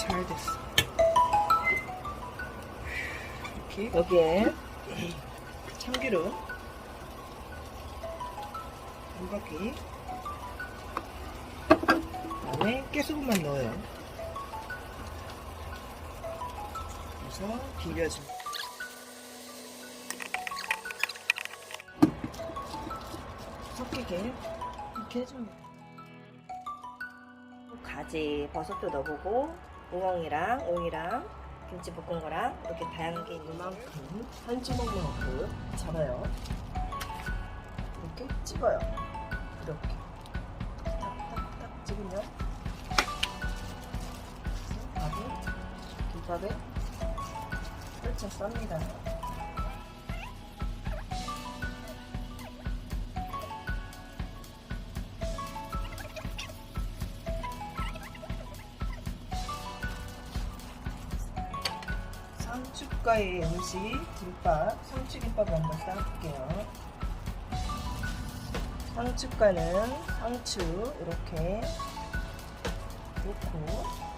잘 됐어. 이렇게 여기에 참기름 한 바퀴 그다음에 깨소금만 넣어요. 그래서 비벼줍니다. 섞이게 이렇게 해줍니다. 가지 버섯도 넣어보고 우엉이랑 오이랑 김치 볶은 거랑 이렇게 다양하게 있는 이만큼 한 주먹만큼 잡아요. 이렇게 찍어요. 이렇게 탁탁탁 찍으면 밥을 김밥에 펼쳐 쌉니다. 상추가의 음식 김밥, 상추김밥을 한번 싸볼게요. 상추가는 상추 이렇게 놓고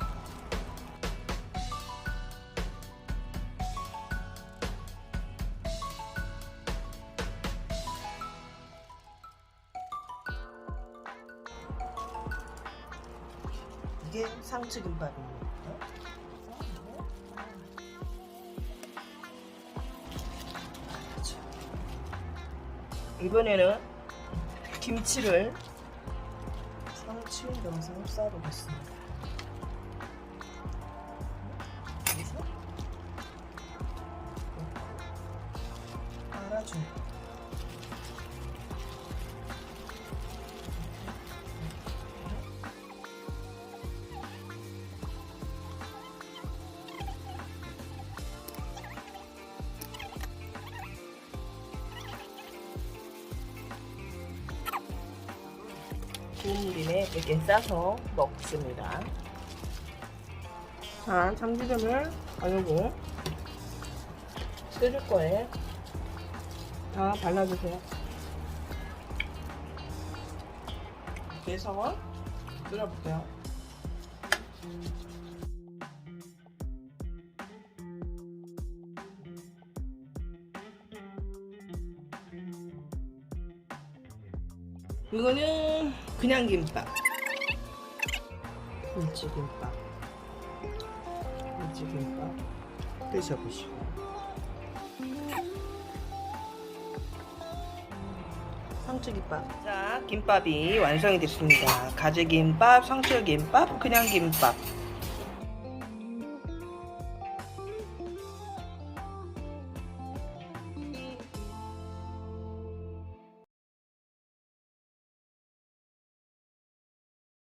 이게 상추김밥입니다. 이번에는 김치를 상추에 넣어서 싸보겠습니다. 국물이네 이렇게 싸서 먹습니다. 자, 참기름을 바르고 끓일 거예요. 다 발라주세요. 그래서 끓여볼게요. 이거는 그냥 김밥. 김치김밥. 김치김밥 드셔보시고. 상추김밥. 자, 김밥이 완성이 됐습니다. 가지김밥, 상추김밥, 그냥 김밥.